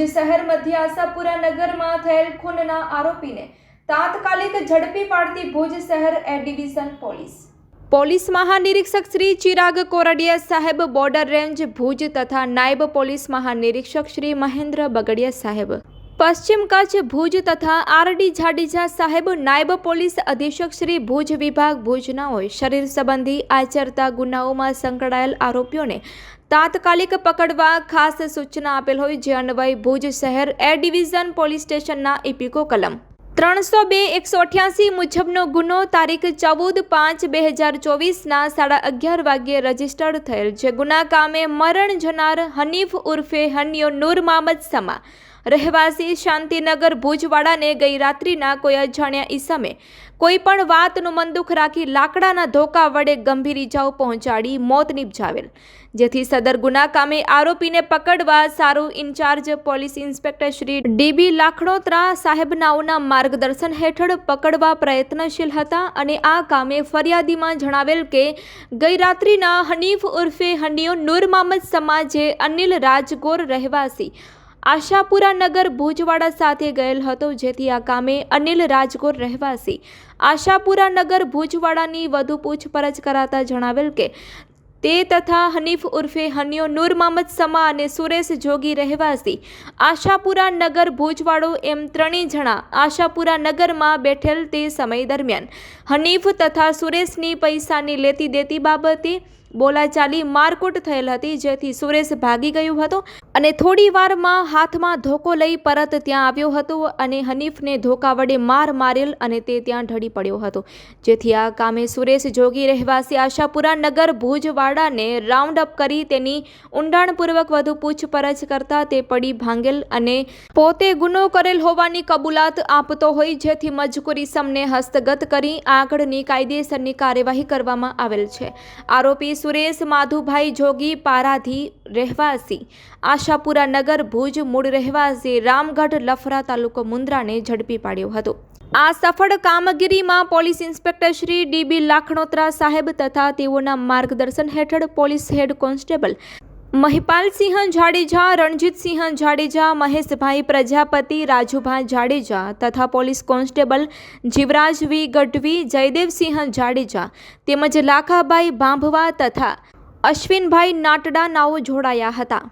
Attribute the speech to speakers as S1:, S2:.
S1: ભુજ શહેર મધ્ય આશાપુરા નગરમાં થયેલ ખૂનના આરોપીને તાત્કાલિક ઝડપી પાડતી ભુજ શહેર એ ડિવિઝન પોલીસ. પોલીસ મહાનિરીક્ષક શ્રી ચિરાગ કોરડિયા સાહેબ બોર્ડર રેન્જ ભુજ તથા નાયબ પોલીસ મહાનિરીક્ષક શ્રી મહેન્દ્ર બગડિયા સાહેબ પશ્ચિમ કચ્છ, ભુજ તથા આરડી જાડેજા સાહેબ નાયબ પોલીસ અધિક્ષક શ્રી ભુજ વિભાગ ભુજનાઓએ શરીર સંબંધી આચરતા ગુનાઓમાં સંકળાયેલ આરોપીઓને તાત્કાલિક પકડવા ખાસ સૂચના આપેલ હોય જે અન્વયે ભુજ શહેર એ ડિવિઝન પોલીસ સ્ટેશનના ઇપિકો કલમ. ત્રણસો બે, એકસો અઠ્યાસી મુજબનો ગુનો તારીખ ચૌદ પાંચ બે હજાર ચોવીસના સાડા અગિયાર વાગ્યે રજીસ્ટર્ડ થયેલ, જે ગુના કામે મરણ જનાર હનીફ ઉર્ફે હનિયો નૂર મામદ સમા રહેવાસી શાંતિનગર ભુજવાડાને ગઈ રાત્રિના કોઈ અજાણ્યા ઈસમે કોઈ પણ વાતનું મનદુખ રાખી લાકડાના ધોકા વડે ગંભીર ઇજાઓ પહોંચાડી મોત નિપજાવેલ. જેથી સદર ગુના કામે આરોપીને પકડવા સારું incharge police inspector Shri DB Lakhanotra સાહેબનાઓના માર્ગદર્શન હેઠળ પકડવા પ્રયત્નશીલ હતા અને આ કામે ફરિયાદીમાં જણાવેલ કે ગઈ રાત્રિના હનીફ ઉર્ફે હનિયો નૂર મામદ સમાજે અનિલ રાજગોર રહેવાસી આશાપુરા નગર ભુજવાડા સાથે ગયેલ હતો, જેથી આ કામે અનિલ રાજગોર રહેવાસી. આશાપુરા નગર ભુજવાડાની વધુ પૂછપરછ કરાતા જણાવેલ કે, તે તથા હનીફ ઉર્ફે હનિયો નૂર મહમદ સમા અને સુરેશ જોગી રહેવાસી. આશાપુરા નગર ભુજવાડો એમ ત્રણેય જણા આશાપુરા નગરમાં બેઠેલ તે સમય દરમિયાન. હનીફ તથા સુરેશની પૈસાની લેતી દેતી બાબતે બોલાચાલી મારકુટ થયેલ હતી, જેથી સુરેશ ભાગી ગયો હતો અને થોડી વારમાં હાથમાં ધોકો લઈ પરત ત્યાં આવ્યો હતો અને હનીફને ધોકા વડે માર મારેલ અને તે ત્યાં ઢળી પડ્યો હતો. જેથી આ કામે સુરેશ જોગી રહેવાસી આશાપુરા નગર ભુજવાડાને રાઉન્ડ અપ કરી તેની ઊંડાણપૂર્વક વધુ પૂછપરછ કરતા તે પડી ભાંગેલ અને પોતે ગુનો કરેલ હોવાની કબૂલાત આપતો હોય, જેથી મજકૂર સમને હસ્તગત કરી આગળની કાયદેસરની કાર્યવાહી કરવામાં આવેલ છે. આરોપી સુરેશ, માધુભાઈ જોગી, પારાધી રહેવાસી, આશાપુરા નગર, ભુજ મૂળ રહેવાસી રામગઢ, લફરા તાલુકો મુન્દ્રાને ઝડપી પાડ્યો હતો. આ સફળ કામગીરીમાં police inspector Shri DB Lakhanotra સાહેબ તથા તેઓના માર્ગદર્શન હેઠળ police head constable Mahipalsinh Jadeja, Ranjitsinh Jadeja, Maheshbhai Prajapati, Rajubhai Jadeja તથા police constable Jivraj V. Gadhvi, Jaydevsinh Jadeja તેમજ લાખાભાઈ ભાંભવા તથા અશ્વિનભાઈ નાટડા નાઓ જોડાયા હતા.